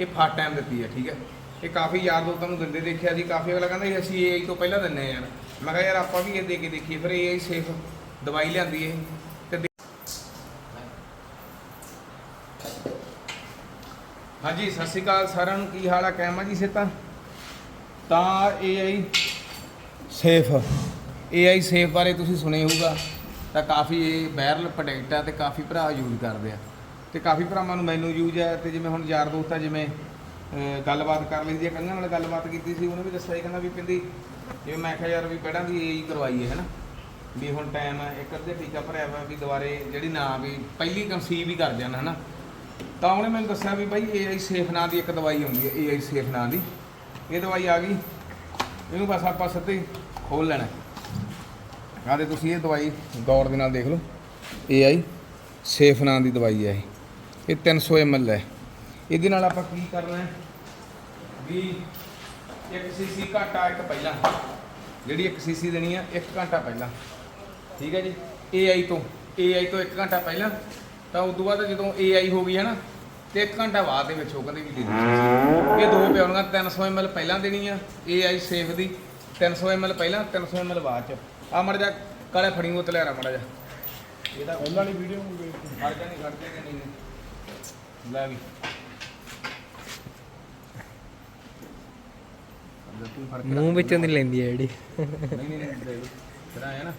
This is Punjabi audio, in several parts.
ਇਹ ਫਸਟ ਟਾਈਮ ਦਿੱਤੀ ਹੈ ਠੀਕ ਹੈ ਇਹ ਕਾਫੀ ਯਾਰ ਦੋਸਤਾਂ ਨੂੰ ਦਿੰਦੇ ਦੇਖਿਆ ਸੀ ਕਾਫੀ ਅਗਲਾ ਕਹਿੰਦਾ ਸੀ ਅਸੀਂ ਏਆਈ ਤੋਂ ਪਹਿਲਾਂ ਦਿੰਨੇ ਯਾਰ। ਮੈਂ ਕਿਹਾ ਯਾਰ ਆਪਾਂ ਵੀ ਇਹ ਦੇ ਕੇ ਦੇਖੀਏ ਫਿਰ ਏਆਈ ਸੇਫ ਦਵਾਈ ਲਿਆਂਦੀ ਇਹ ਤੇ ਹਾਂਜੀ ਸਤਿ ਸ਼੍ਰੀ ਅਕਾਲ ਸਾਰਿਆਂ ਨੂੰ। ਕੀ ਹਾਲ ਆ? ਕੈਮਾ ਜੀ ਸੇਤਾ ਤਾਂ ਏਆਈ ਸੇਫ ਏਆਈ ਸੇਫ ਬਾਰੇ ਤੁਸੀਂ ਸੁਣਿਆ ਹੋਊਗਾ। ਤਾਂ ਕਾਫੀ ਇਹ ਵਾਇਰਲ ਪ੍ਰੋਡਕਟ ਆ ਤੇ ਕਾਫੀ ਭਰਾ ਯੂਜ਼ ਕਰਦੇ ਆ। ਤੇ ਕਾਫੀ ਭਰਾਵਾਂ ਨੂੰ ਮੈਨੂੰ ਯੂਜ਼ ਹੈ ਤੇ ਜਿਵੇਂ ਹੁਣ ਯਾਰ ਦੋਸਤ ਆ, ਜਿਵੇਂ ਗੱਲਬਾਤ ਕਰ ਲਈ ਦੀ ਆ ਕੰਨਾਂ ਨਾਲ ਗੱਲਬਾਤ ਕੀਤੀ ਸੀ, ਉਹਨੇ ਵੀ ਦੱਸਿਆ ਸੀ, ਕਹਿੰਦਾ ਵੀ ਕਹਿੰਦੀ, ਜਿਵੇਂ ਮੈਂ ਕਿਹਾ ਯਾਰ ਵੀ ਪਹਿਲਾਂ ਦੀ ਏਆਈ ਕਰਵਾਈ ਹੈ, ਹੈਨਾ? ਵੀ ਹੁਣ ਟਾਈਮ ਹੈ ਇੱਕ ਅੱਧੇ ਟੀਕਾ ਭਰਿਆ ਵਾ ਵੀ ਦੁਬਾਰੇ ਜਿਹੜੀ ਨਾ ਵੀ ਪਹਿਲੀ ਕਨਸੀਵ ਹੀ ਕਰ ਜਾਣ, ਹਨਾ? ਤਾਂ ਉਹਨੇ ਮੈਨੂੰ ਦੱਸਿਆ ਵੀ ਬਾਈ ਏਆਈ ਸੇਫ ਨਾਂ ਦੀ ਇੱਕ ਦਵਾਈ ਆਉਂਦੀ ਹੈ ਏਆਈ ਸੇਫ ਨਾਂ ਦੀ। ਇਹ ਦਵਾਈ ਆ ਗਈ। ਇਹਨੂੰ ਬਸ ਆਪਾਂ ਸਿੱਧੇ ਖੋਲ ਲੈਣਾ। ਆਹ ਤੇ ਤੁਸੀਂ ਇਹ ਦਵਾਈ ਗੌਰ ਦੇ ਨਾਲ ਦੇਖ ਲਓ। ਏਆਈ ਸੇਫ ਨਾਂ ਦੀ ਦਵਾਈ ਹੈ ਇਹ। ਇਹ 300 ml ਹੈ। ਇਹਦੇ ਨਾਲ ਆਪਾਂ ਕੀ ਕਰਨਾ ਹੈ? ਵੀ 1 ਸੀਸੀ ਘਾਟਾ ਇੱਕ ਪਹਿਲਾਂ, ਜਿਹੜੀ 1 ਸੀਸੀ ਦੇਣੀ ਆ 1 ਘੰਟਾ ਪਹਿਲਾਂ। ਠੀਕ ਹੈ ਜੀ? ਏਆਈ ਤੋਂ ਏਆਈ ਤੋਂ 1 ਘੰਟਾ ਪਹਿਲਾਂ, ਤਾਂ ਉਸ ਤੋਂ ਬਾਅਦ ਜਦੋਂ ਏਆਈ ਹੋ ਗਈ ਹੈ ਨਾ, ਤੇ 1 ਘੰਟਾ ਬਾਅਦ ਦੇ ਵਿੱਚ ਉਹ ਕਹਿੰਦੇ ਵੀ ਦੇ ਦਿਓ ਇਹ ਦੋ ਪਿਆਉਣੀਆਂ 300 ml ਪਹਿਲਾਂ ਦੇਣੀ ਆ ਏਆਈ ਸੇਫ ਦੀ 300 ml ਪਹਿਲਾਂ 300 ml ਬਾਅਦ ਚ। ਆ ਮੜ ਜਾ ਕਾਲੇ ਫੜੀ ਉਹ ਤਲਿਆਰਾ ਮੜਾ ਜਾ ਇਹਦਾ ਪਹਿਲਾਂ ਵਾਲੀ ਵੀਡੀਓ ਨੂੰ ਵੇਖ ਖੜ ਜਾ ਨਹੀਂ ਖੜ ਜਾ ਨਹੀਂ ਨਹੀਂ। ਲੈ ਵੀ। ਮੂੰਹ। ਵਿੱਚੋਂ ਦੀ ਲੈਂਦੀ ਹੈ ਜਿਹੜੀ। ਨਹੀਂ ਨਹੀਂ ਨਹੀਂ ਦੇ ਫਿਰ ਆਇਆ ਨਾ।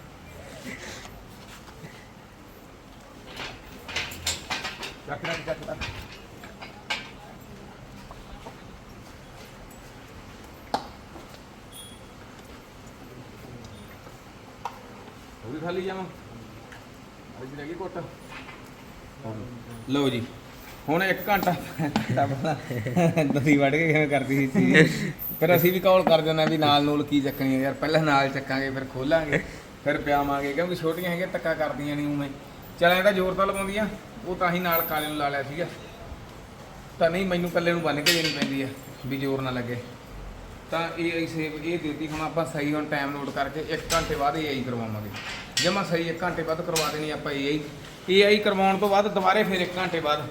ਰੱਖ ਰੱਖ ਰੱਖ ਰੱਖ ਉਹ ਵੀ ਖਾਲੀ ਜਾਵਾਂ। ਅੱਜ ਰਹਿ ਗਈ ਕੋਟ। ਲਓ ਜੀ, ਹੁਣ 1 ਘੰਟਾ ਤਾਂ ਦਸੀ ਵੱਢ ਕੇ ਕਿਵੇਂ ਕਰਦੀ ਸੀ ਫਿਰ ਅਸੀਂ ਵੀ ਕਾਲ ਕਰ ਦਿੰਦੇ ਹਾਂ ਵੀ ਨਾਲ ਨੂਲ ਕੀ ਚੱਕਣੀ ਹੈ ਯਾਰ, ਪਹਿਲਾਂ ਨਾਲ ਚੱਕਾਂਗੇ, ਫਿਰ ਖੋਲਾਂਗੇ, ਫਿਰ ਪਿਆਵਾਂਗੇ, ਕਿਉਂਕਿ ਛੋਟੀਆਂ ਹੈਗੀਆਂ ਧੱਕਾ ਕਰਦੀਆਂ ਨਹੀਂ ਉਵੇਂ। ਚਲ ਇਹਦਾ ਜ਼ੋਰ ਤਾਂ ਲਵਾਉਂਦੀਆਂ, ਉਹ ਤਾਂ ਹੀ ਨਾਲ ਕਾਲੇ ਨੂੰ ਲਾ ਲਿਆ ਸੀਗਾ। ਤਾਂ ਨਹੀਂ, ਮੈਨੂੰ ਇਕੱਲੇ ਨੂੰ ਬੰਨ ਕੇ ਦੇਣੀ ਪੈਂਦੀ ਆ, ਵੀ ਜ਼ੋਰ ਨਾ ਲੱਗੇ। ਤਾਂ ਇਹ ਆਈ ਸੇਵ ਇਹ ਦੇਤੀ, ਹੁਣ ਆਪਾਂ ਸਹੀ ਹੁਣ ਟਾਈਮ ਨੋਟ ਕਰਕੇ 1 ਘੰਟੇ ਬਾਅਦ ਇਹ ਆਈ ਕਰਵਾਵਾਂਗੇ। ਜੇ ਮੈਂ ਸਹੀ 1 ਘੰਟੇ ਬਾਅਦ ਕਰਵਾ ਦੇਣੀ ਆਪਾਂ ਇਹ ਆਈ ਇਹ ਆਈ ਕਰਵਾਉਣ ਤੋਂ ਬਾਅਦ ਦੁਬਾਰੇ ਫਿਰ 1 ਘੰਟੇ ਬਾਅਦ।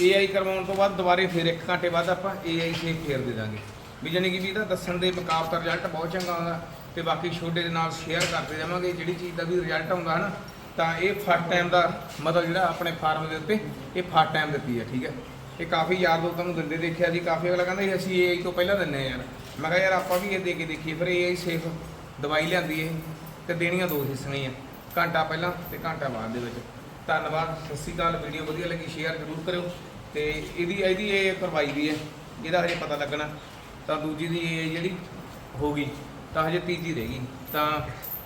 ਇਹ ਆਈ ਕਰਵਾਉਣ ਤੋਂ ਬਾਅਦ ਦੁਬਾਰੇ ਫਿਰ 1 ਘੰਟੇ ਬਾਅਦ ਆਪਾਂ ਇਹ ਆਈ ਸੇਵ ਫੇਰ ਦੇ ਦਾਂਗੇ। ਵੀ ਜਾਣੀ ਕਿ ਵੀ ਇਹਦਾ ਦੱਸਣ ਦੇ ਮੁਕਾਬਲਾ ਰਿਜ਼ਲਟ ਬਹੁਤ ਚੰਗਾ ਆਉਂਦਾ ਤੇ ਬਾਕੀ ਛੋਟੇ ਦੇ ਨਾਲ ਸ਼ੇਅਰ ਕਰਦੇ ਜਾਵਾਂਗੇ ਜਿਹੜੀ ਚੀਜ਼ ਦਾ ਵੀ ਰਿਜ਼ਲਟ ਆਉਂਦਾ ਹਨਾ, ਤਾਂ ਇਹ ਫਸਟ ਟਾਈਮ ਦਾ ਮਤਲਬ ਜਿਹੜਾ ਆਪਣੇ ਫਾਰਮ ਦੇ ਉੱਤੇ ਇਹ ਫਸਟ ਟਾਈਮ ਦਿੱਤੀ ਹੈ ਠੀਕ ਹੈ ਇਹ ਕਾਫੀ ਯਾਰ ਦੋਸਤਾਂ ਨੂੰ ਦਿੰਦੇ ਦੇਖਿਆ ਜੀ, ਕਾਫੀ ਅਗਲਾ ਕਹਿੰਦਾ ਜੀ, ਅਸੀਂ ਏਆਈ ਤੋਂ ਪਹਿਲਾਂ ਦਿੰਨੇ ਆ ਯਾਰ। ਮੈਂ ਕਿਹਾ ਯਾਰ ਆਪਾਂ ਵੀ ਇਹ ਦੇ ਕੇ ਦੇਖੀਏ, ਫਿਰ ਏਆਈ ਸੇਫ ਦਵਾਈ ਲਿਆਂਦੀ ਇਹ ਤੇ ਦੇਣੀਆਂ ਦੋ ਹਿੱਸੇ ਹੀ ਆ ਘੰਟਾ ਪਹਿਲਾਂ ਤੇ ਘੰਟਾ ਬਾਅਦ ਦੇ ਵਿੱਚ। ਧੰਨਵਾਦ, ਸਤਿ ਸ਼੍ਰੀ ਅਕਾਲ, ਵੀਡੀਓ ਵਧੀਆ ਲੱਗੀ ਸ਼ੇਅਰ ਜ਼ਰੂਰ ਕਰਿਓ ਤੇ ਇਹਦੀ ਇਹਦੀ ਇਹ ਕਰਵਾਈ ਦੀ ਹੈ, ਇਹਦਾ ਹਜੇ ਪਤਾ ਲੱਗਣਾ। ਤਾਂ ਦੂਜੀ ਦੀ ਇਹ ਜਿਹੜੀ ਹੋ ਗਈ, ਤਾਂ ਹਜੇ ਤੀਜੀ ਰਹਿ ਗਈ। ਤਾਂ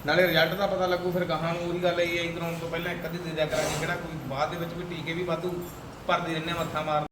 ਨਾਲੇ ਰਿਜ਼ਲਟ ਦਾ ਪਤਾ ਲੱਗੂ ਫਿਰ ਗਾਹਾਂ ਨੂੰ ਉਹਦੀ ਗੱਲ ਇਹ ਆਈ ਕਰਾਉਣ ਤੋਂ ਪਹਿਲਾਂ ਇੱਕ ਅੱਧੀ ਦੇ ਦਿਆ ਕਰਾਂਗੇ, ਕਿਹੜਾ ਕੋਈ ਬਾਅਦ ਦੇ ਵਿੱਚ ਵੀ ਟੀਕੇ ਵੀ ਵਾਧੂ ਭਰਦੇ ਰਹਿੰਦੇ ਮੱਥਾ ਮਾਰ